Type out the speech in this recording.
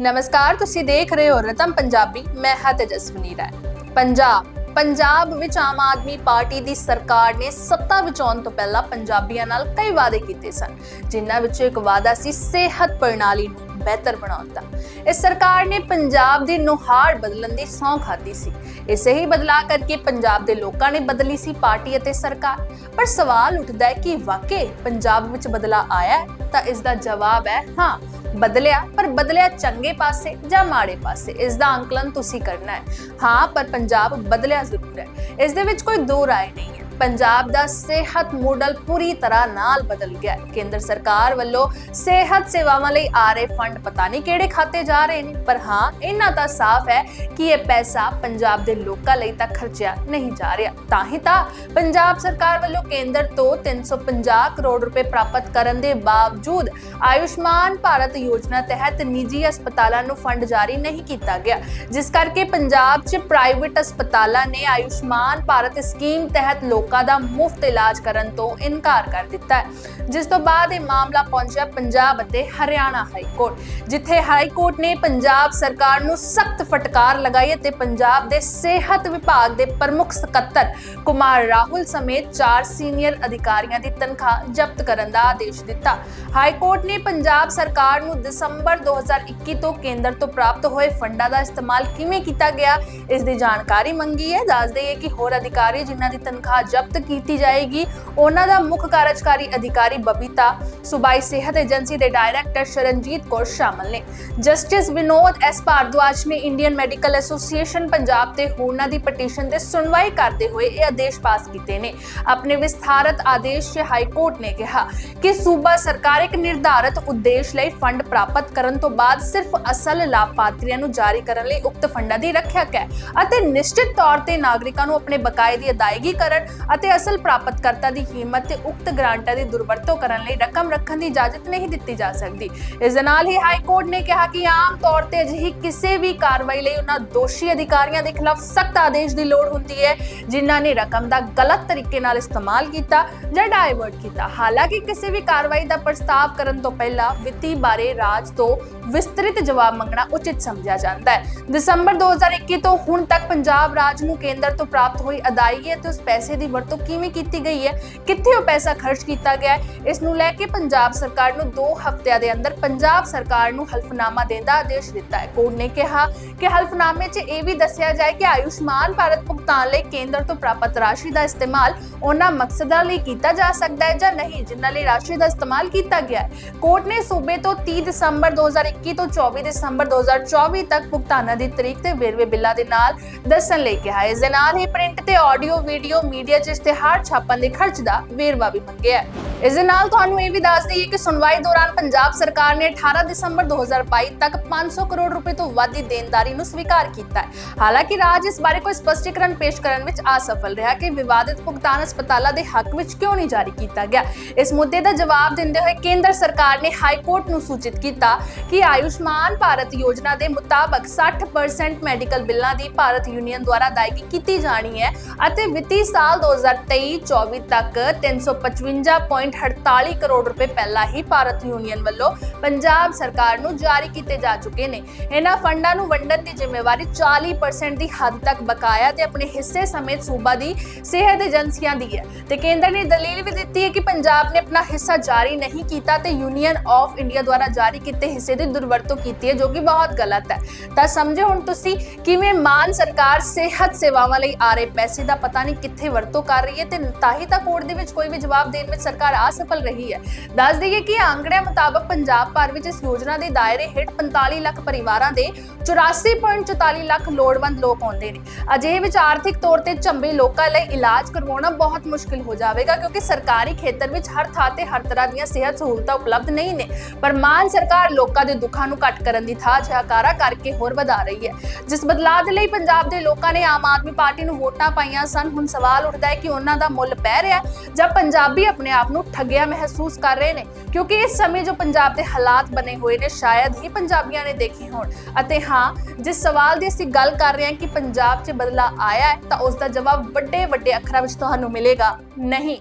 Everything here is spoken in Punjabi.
ਨਮਸਕਾਰ, ਤੁਸੀਂ ਦੇਖ ਰਹੇ ਹੋ ਰਤਮ ਪੰਜਾਬੀ, ਮੈਂ ਹਾਂ ਤੇਜਸਵਨੀ ਰਾਏ। ਪੰਜਾਬ ਪੰਜਾਬ ਵਿੱਚ ਆਮ ਆਦਮੀ ਪਾਰਟੀ ਦੀ ਸਰਕਾਰ ਨੇ ਸੱਤਾ ਵਿੱਚ ਆਉਣ ਤੋਂ ਪਹਿਲਾਂ ਪੰਜਾਬੀਆਂ ਨਾਲ ਕਈ ਵਾਅਦੇ ਕੀਤੇ ਸਨ, ਜਿਨ੍ਹਾਂ ਵਿੱਚੋਂ ਇੱਕ ਵਾਅਦਾ ਸੀ ਸਿਹਤ ਪ੍ਰਣਾਲੀ ਨੂੰ ਬਿਹਤਰ ਬਣਾਉਣ ਦਾ। ਇਸ ਸਰਕਾਰ ਨੇ ਪੰਜਾਬ ਦੀ ਨੁਹਾਰ ਬਦਲਣ ਦੀ ਸਹੁੰ ਖਾਧੀ ਸੀ। ਇਸੇ ਹੀ ਬਦਲਾਅ ਕਰਕੇ ਪੰਜਾਬ ਦੇ ਲੋਕਾਂ ਨੇ ਬਦਲੀ ਸੀ ਪਾਰਟੀ ਅਤੇ ਸਰਕਾਰ। ਪਰ ਸਵਾਲ ਉੱਠਦਾ ਹੈ ਕਿ ਵਾਕਈ ਪੰਜਾਬ ਵਿੱਚ ਬਦਲਾਅ ਆਇਆ ਤਾਂ ਇਸ ਦਾ ਜਵਾਬ ਹੈ, ਹਾਂ ਬਦਲਿਆ, ਪਰ ਬਦਲਿਆ ਚੰਗੇ ਪਾਸੇ ਜਾਂ ਮਾੜੇ ਪਾਸੇ? ਇਸ ਦਾ ਅੰਕਲਨ ਤੁਸੀਂ ਕਰਨਾ ਹੈ। ਹਾਂ, ਪਰ ਪੰਜਾਬ ਬਦਲਿਆ ਜ਼ਰੂਰ ਹੈ। ਇਸ ਦੇ ਵਿੱਚ ਕੋਈ ਦੋ ਰਾਏ ਨਹੀਂ। ਪੰਜਾਬ ਦਾ ਸਿਹਤ ਮੋਡਲ ਪੂਰੀ ਤਰ੍ਹਾਂ ਨਾਲ ਬਦਲ ਗਿਆ ਹੈ। ਕੇਂਦਰ ਸਰਕਾਰ ਵੱਲੋਂ ਸਿਹਤ ਸੇਵਾਵਾਂ ਲਈ ਆ ਰਹੇ ਫੰਡ ਪਤਾ ਨਹੀਂ ਕਿਹੜੇ ਖਾਤੇ ਜਾ ਰਹੇ ਨੇ, ਪਰ ਹਾਂ, ਇਹਨਾਂ ਦਾ ਸਾਫ਼ ਹੈ ਕਿ ਇਹ ਪੈਸਾ ਪੰਜਾਬ ਦੇ ਲੋਕਾਂ ਲਈ ਤਾਂ ਖਰਚਿਆ ਨਹੀਂ ਜਾ ਰਿਹਾ। ਤਾਂ ਹੀ ਤਾਂ ਪੰਜਾਬ ਸਰਕਾਰ ਵੱਲੋਂ ਕੇਂਦਰ ਤੋਂ 350 ਕਰੋੜ ਰੁਪਏ ਪ੍ਰਾਪਤ ਕਰਨ ਦੇ ਬਾਵਜੂਦ ਆਯੁਸ਼ਮਾਨ ਭਾਰਤ ਯੋਜਨਾ ਤਹਿਤ ਨਿੱਜੀ ਹਸਪਤਾਲਾਂ ਨੂੰ ਫੰਡ ਜਾਰੀ ਨਹੀਂ ਕੀਤਾ ਗਿਆ। ਜਿਸ ਕਰਕੇ ਪੰਜਾਬ 'ਚ ਪ੍ਰਾਈਵੇਟ ਹਸਪਤਾਲਾਂ ਨੇ ਆਯੁਸ਼ਮਾਨ ਭਾਰਤ ਸਕੀਮ ਤਹਿਤ ਲੋਕ ਦਾ ਮੁਫਤ ਇਲਾਜ ਕਰਨ ਤੋਂ ਇਨਕਾਰ ਕਰ ਦਿੱਤਾ ਹੈ। ਜਿਸ ਤੋਂ ਬਾਅਦ ਇਹ ਮਾਮਲਾ ਪਹੁੰਚਿਆ ਪੰਜਾਬ ਅਤੇ ਹਰਿਆਣਾ ਹਾਈ ਕੋਰਟ, ਜਿੱਥੇ ਹਾਈ ਕੋਰਟ ਨੇ ਪੰਜਾਬ ਸਰਕਾਰ ਨੂੰ ਸਖਤ ਫਟਕਾਰ ਲਗਾਈ ਅਤੇ ਪੰਜਾਬ ਦੇ ਸਿਹਤ ਵਿਭਾਗ ਦੇ ਪ੍ਰਮੁੱਖ ਸਕੱਤਰ ਕੁਮਾਰ ਰਾਹੁਲ ਸਮੇਤ ਚਾਰ ਸੀਨੀਅਰ ਅਧਿਕਾਰੀਆਂ ਦੀ ਤਨਖਾਹ ਜ਼ਬਤ ਕਰਨ ਦਾ ਆਦੇਸ਼ ਦਿੱਤਾ। ਹਾਈ ਕੋਰਟ ਨੇ ਪੰਜਾਬ ਸਰਕਾਰ ਨੂੰ ਦਸੰਬਰ 2021 ਤੋਂ ਕੇਂਦਰ ਤੋਂ ਪ੍ਰਾਪਤ ਹੋਏ ਫੰਡਾਂ ਦਾ ਇਸਤੇਮਾਲ ਕਿਵੇਂ ਕੀਤਾ ਗਿਆ, ਇਸ ਦੀ ਜਾਣਕਾਰੀ ਮੰਗੀ ਹੈ। ਦੱਸ ਦਈਏ ਕਿ ਹੋਰ ਅਧਿਕਾਰੀ ਜਿਨ੍ਹਾਂ ਦੀ ਤਨਖਾਹ ਜ਼ਬਤ ਕੀਤੀ ਜਾਏਗੀ। ਉਹਨਾਂ ਦਾ ਮੁੱਖ ਕਾਰਜਕਾਰੀ ਅਧਿਕਾਰੀ ਬਬੀਤਾ, ਸੂਬਾਈ ਸਿਹਤ ਏਜੰਸੀ ਦੇ ਡਾਇਰੈਕਟਰ ਸ਼ਰਨਜੀਤ ਕੌਰ ਸ਼ਾਮਲ ਨੇ। Justice Vinod S. ਭਾਰਦਵਾਜ ਨੇ ਇੰਡੀਅਨ ਮੈਡੀਕਲ ਐਸੋਸੀਏਸ਼ਨ ਪੰਜਾਬ ਤੇ ਹੋਰਨਾਂ ਦੀ ਪਟੀਸ਼ਨ ਤੇ ਸੁਣਵਾਈ ਕਰਦੇ ਹੋਏ ਇਹ ਆਦੇਸ਼ ਪਾਸ ਕੀਤੇ ਨੇ। ਆਪਣੇ ਵਿਸਥਾਰਤ ਆਦੇਸ਼ 'ਚ ਹਾਈ ਕੋਰਟ ਨੇ ਕਿਹਾ ਕਿ ਸੂਬਾ ਸਰਕਾਰ ਇੱਕ ਨਿਰਧਾਰਤ ਉਦੇਸ਼ ਲਈ ਫੰਡ ਪ੍ਰਾਪਤ ਕਰਨ ਤੋਂ ਬਾਅਦ ਸਿਰਫ ਅਸਲ ਲਾਭਪਾਤਰੀਆਂ ਨੂੰ ਜਾਰੀ ਕਰਨ ਲਈ ਉਕਤ ਫੰਡਾਂ ਦੀ ਰੱਖਿਆ ਹੈ ਅਤੇ ਨਿਸ਼ਚਿਤ ਤੌਰ ਤੇ ਨਾਗਰਿਕਾਂ ਨੂੰ ਆਪਣੇ ਬਕਾਏ ਦੀ ਅਦਾਇਗੀ ਕਰਨ ਅਤੇ ਅਸਲ ਪ੍ਰਾਪਤਕਰਤਾ ਦੀ ਕੀਮਤ ਤੇ ਉਕਤ ਗ੍ਰਾਂਟਾਂ ਦੀ ਦੁਰਵਰਤੋਂ ਕਰਨ ਲਈ ਰਕਮ ਰੱਖਣ ਦੀ ਇਜਾਜ਼ਤ ਨਹੀਂ ਦਿੱਤੀ ਜਾ ਸਕਦੀ। ਇਸ ਦੇ ਨਾਲ ਹੀ ਹਾਈ ਕੋਰਟ ਨੇ ਕਿਹਾ ਕਿ ਆਮ ਤੌਰ ਤੇ ਅਜਿਹੀ ਕਿਸੇ ਵੀ ਕਾਰਵਾਈ ਲਈ ਉਹਨਾਂ ਦੋਸ਼ੀ ਅਧਿਕਾਰੀਆਂ ਦੇ ਖਿਲਾਫ ਸਖਤ ਆਦੇਸ਼ ਦੀ ਲੋੜ ਹੁੰਦੀ ਹੈ, ਜਿਨ੍ਹਾਂ ਨੇ ਰਕਮ ਦਾ ਗਲਤ ਤਰੀਕੇ ਨਾਲ ਇਸਤੇਮਾਲ ਕੀਤਾ ਜਾਂ ਡਾਇਵਰਟ ਕੀਤਾ। ਹਾਲਾਂਕਿ ਕਿਸੇ ਵੀ ਕਾਰਵਾਈ ਦਾ ਪ੍ਰਸਤਾਵ ਕਰਨ ਤੋਂ ਪਹਿਲਾਂ ਵਿੱਤੀ ਬਾਰੇ ਰਾਜ ਤੋਂ ਵਿਸਤ੍ਰਿਤ ਜਵਾਬ ਮੰਗਣਾ ਉਚਿਤ ਸਮਝਿਆ ਜਾਂਦਾ ਹੈ। ਦਸੰਬਰ 2021 ਤੋਂ ਹੁਣ ਤੱਕ ਪੰਜਾਬ ਰਾਜ ਨੂੰ ਕੇਂਦਰ ਤੋਂ ਪ੍ਰਾਪਤ ਹੋਈ ਅਦਾਇਗੀ ਅਤੇ ਉਸ ਪੈਸੇ ਦੀ ਵਰਤੋਂ ਕਿਵੇਂ ਕੀਤੀ ਗਈ ਹੈ? ਕਿੱਥੇ ਉਹ ਪੈਸਾ ਖਰਚ ਕੀਤਾ ਗਿਆ ਹੈ? ਇਸ ਨੂੰ ਲੈ ਕੇ ਪੰਜਾਬ ਸਰਕਾਰ ਨੂੰ 2 ਹਫ਼ਤਿਆਂ ਦੇ ਅੰਦਰ ਪੰਜਾਬ ਸਰਕਾਰ ਨੂੰ ਹਲਫਨਾਮਾ ਦੇਣ ਦਾ ਆਦੇਸ਼ ਦਿੱਤਾ ਹੈ। ਕੋਰਟ ਨੇ ਕਿਹਾ ਕਿ ਹਲਫਨਾਮੇ 'ਚ ਇਹ ਵੀ ਦੱਸਿਆ ਜਾਏ ਕਿ ਆਯੁਸ਼ਮਾਨ ਭਾਰਤ ਭੁਗਤਾਨ ਲਈ ਕੇਂਦਰ ਤੋਂ ਪ੍ਰਾਪਤ ਰਾਸ਼ੀ ਦਾ ਇਸਤੇਮਾਲ ਉਹਨਾਂ ਮਕਸਦਾਂ ਲਈ ਕੀਤਾ ਜਾ ਸਕਦਾ ਹੈ ਜਾਂ ਨਹੀਂ, ਜਿਨ੍ਹਾਂ ਲਈ ਰਾਸ਼ੀ ਦਾ ਇਸਤੇਮਾਲ ਕੀਤਾ ਗਿਆ ਹੈ। ਕੋਰਟ ਨੇ ਸੂਬੇ ਤੋਂ 30 ਦਸੰਬਰ 2021 ਤੋਂ 24 ਦਸੰਬਰ 2024 ਤੱਕ ਭੁਗਤਾਨਾਂ ਦੀ ਤਰੀਕ ਤੇ ਵੇਰਵੇ ਬਿੱਲਾਂ ਦੇ ਨਾਲ ਦੱਸਣ ਲਈ ਕਿਹਾ ਹੈ। ਇਸ ਦੇ ਨਾਲ ਹੀ ਪ੍ਰਿੰਟ ਤੇ ਆਡੀਓ, ਵੀਡੀਓ, ਮੀਡੀਆ 'ਚ ਇਸ਼ਤਿਹਾਰ ਛਾਪਣ ਦੇ ਖਰਚ ਦਾ ਵੇਰਵਾ ਵੀ ਮੰਗਿਆ ਹੈ। ਇਸ ਦੇ ਨਾਲ ਤੁਹਾਨੂੰ ਇਹ ਵੀ ਦੱਸ ਦਈਏ ਕਿ ਸੁਣਵਾਈ ਦੌਰਾਨ ਪੰਜਾਬ ਸਰਕਾਰ ਨੇ 18 ਦਸੰਬਰ 2022 ਤੱਕ 500 ਕਰੋੜ ਰੁਪਏ ਤੋਂ ਵੱਧ ਦੀ ਦੇਣਦਾਰੀ ਨੂੰ ਸਵੀਕਾਰ ਕੀਤਾ ਹੈ। ਹਾਲਾਂਕਿ ਰਾਜ ਇਸ ਬਾਰੇ ਕੋਈ ਸਪਸ਼ਟੀਕਰਨ ਪੇਸ਼ ਕਰਨ ਵਿੱਚ ਅਸਫਲ ਰਿਹਾ ਕਿ ਵਿਵਾਦਿਤ ਭੁਗਤਾਨ ਹਸਪਤਾਲਾਂ ਦੇ ਹੱਕ ਵਿੱਚ ਕਿਉਂ ਨਹੀਂ ਜਾਰੀ ਕੀਤਾ ਗਿਆ। ਇਸ ਮੁੱਦੇ ਦਾ ਜਵਾਬ ਦਿੰਦੇ ਹੋਏ ਕੇਂਦਰ ਸਰਕਾਰ ਨੇ ਹਾਈ ਕੋਰਟ ਨੂੰ ਸੂਚਿਤ ਕੀਤਾ ਕਿ ਆਯੁਸ਼ਮਾਨ ਭਾਰਤ ਯੋਜਨਾ ਦੇ ਮੁਤਾਬਕ 60% ਮੈਡੀਕਲ ਬਿੱਲਾਂ ਦੀ ਭਾਰਤ ਯੂਨੀਅਨ ਦੁਆਰਾ ਅਦਾਇਗੀ ਕੀਤੀ ਜਾਣੀ ਹੈ ਅਤੇ ਵਿੱਤੀ ਸਾਲ 2023-24 ਤੱਕ 355.48 ਕਰੋੜ ਰੁਪਏ ਪਹਿਲਾਂ ਹੀ ਭਾਰਤ ਯੂਨੀਅਨ ਵੱਲੋਂ ਪੰਜਾਬ ਸਰਕਾਰ ਨੂੰ ਜਾਰੀ ਕੀਤੇ ਜਾ ਚੁੱਕੇ ਨੇ। ਇਹਨਾਂ ਫੰਡਾਂ ਨੂੰ ਵੰਡਣ ਦੀ ਜ਼ਿੰਮੇਵਾਰੀ 40% ਦੀ ਹੱਦ ਤੱਕ ਬਕਾਇਆ ਤੇ ਆਪਣੇ ਹਿੱਸੇ ਸਮੇਤ ਸੂਬਾ ਦੀ ਸਿਹਤ ਏਜੰਸੀਆਂ ਦੀ ਹੈ। ਤੇ ਕੇਂਦਰ ਨੇ ਦਲੀਲ ਵੀ ਦਿੱਤੀ ਹੈ ਕਿ ਪੰਜਾਬ ਨੇ ਆਪਣਾ ਹਿੱਸਾ ਜਾਰੀ ਨਹੀਂ ਕੀਤਾ ਤੇ ਯੂਨੀਅਨ ਆਫ ਇੰਡੀਆ ਦੁਆਰਾ ਜਾਰੀ ਕੀਤੇ ਹਿੱਸੇ ਦੀ ਦੁਰਵਰਤੋਂ ਕੀਤੀ ਹੈ, ਜੋ ਕਿ ਬਹੁਤ ਗਲਤ ਹੈ। ਤਾਂ ਸਮਝੋ ਹੁਣ ਤੁਸੀਂ, ਕਿਵੇਂ ਮਾਨ ਸਰਕਾਰ ਸਿਹਤ ਸੇਵਾਵਾਂ ਲਈ ਆ ਰਹੇ ਪੈਸੇ ਦਾ ਪਤਾ ਨਹੀਂ ਕਿੱਥੇ ਵਰਤੋਂ ਕਰ ਰਹੀ ਹੈ ਤੇ ਤਾਂ ਹੀ ਤਾਂ ਕੋਰਟ ਦੇ ਵਿੱਚ ਕੋਈ ਵੀ ਜਵਾਬ ਦੇਣ ਵਿੱਚ ਸਰਕਾਰ ਅਸਫਲ ਰਹੀ ਹੈ। ਦੱਸ ਦਈਏ ਕਿ ਆંકੜਿਆਂ ਮੁਤਾਬਕ ਪੰਜਾਬ ਭਰ ਵਿੱਚ ਇਸ ਯੋਜਨਾ ਦੇ ਦਾਇਰੇ ਹੇਠ 45 ਲੱਖ ਪਰਿਵਾਰਾਂ ਦੇ 84.44 ਲੱਖ ਲੋੜਵੰਦ ਲੋਕ ਆਉਂਦੇ ਨੇ। ਅਜਿਹੇ ਵਿੱਚ ਆਰਥਿਕ ਤੌਰ ਤੇ ਝੰਬੇ ਲੋਕਾਂ ਲਈ ਇਲਾਜ ਕਰਵਾਉਣਾ ਬਹੁਤ ਮੁਸ਼ਕਿਲ ਹੋ ਜਾਵੇਗਾ ਕਿਉਂਕਿ ਸਰਕਾਰੀ ਖੇਤਰ ਵਿੱਚ ਹਰ ਥਾਂ ਤੇ ਹਰ ਤਰ੍ਹਾਂ ਦੀਆਂ ਸਿਹਤ ਸਹੂਲਤਾਂ ਉਪਲਬਧ ਨਹੀਂ ਨੇ। ਪਰ ਮਾਨ ਸਰਕਾਰ ਲੋਕਾਂ ਦੇ ਦੁੱਖਾਂ ਨੂੰ ਘੱਟ ਕਰਨ ਦੀ ਥਾਂ ਜਹਾਕਾਰਾ ਕਰਕੇ ਹੋਰ ਵਧਾ ਰਹੀ ਹੈ। ਜਿਸ ਬਦਲਾਅ ਦੇ ਲਈ ਪੰਜਾਬ ਦੇ ਲੋਕਾਂ ਨੇ ਆਮ ਆਦਮੀ ਪਾਰਟੀ ਨੂੰ ਵੋਟਾਂ ਪਾਈਆਂ ਸਨ। ਹੁਣ ਸਵਾਲ ਉੱਠਦਾ ਹੈ ਕਿ ਉਹਨਾਂ ਦਾ ਮੁੱਲ ਪੈ ਰਿਹਾ ਜਾਂ ਪੰਜਾਬੀ ਆਪਣੇ ਆਪ ਨੂੰ ਠੱਗਿਆ ਮਹਿਸੂਸ ਕਰ ਰਹੇ ਨੇ। ਕਿਉਂਕਿ ਇਸ ਸਮੇਂ ਜੋ ਪੰਜਾਬ ਦੇ ਹਾਲਾਤ ਬਣੇ ਹੋਏ ਨੇ, ਸ਼ਾਇਦ ਹੀ ਪੰਜਾਬੀਆਂ ਨੇ ਦੇਖੇ ਹੋਣ। ਅਤੇ ਹਾਂ, ਜਿਸ ਸਵਾਲ ਦੀ ਅਸੀਂ ਗੱਲ ਕਰ ਰਹੇ ਹਾਂ ਕਿ ਪੰਜਾਬ 'ਚ ਬਦਲਾ ਆਇਆ ਹੈ, ਤਾਂ ਉਸ ਦਾ ਜਵਾਬ ਵੱਡੇ ਵੱਡੇ ਅੱਖਰਾਂ ਵਿੱਚ ਤੁਹਾਨੂੰ ਮਿਲੇਗਾ। ਨਹੀਂ।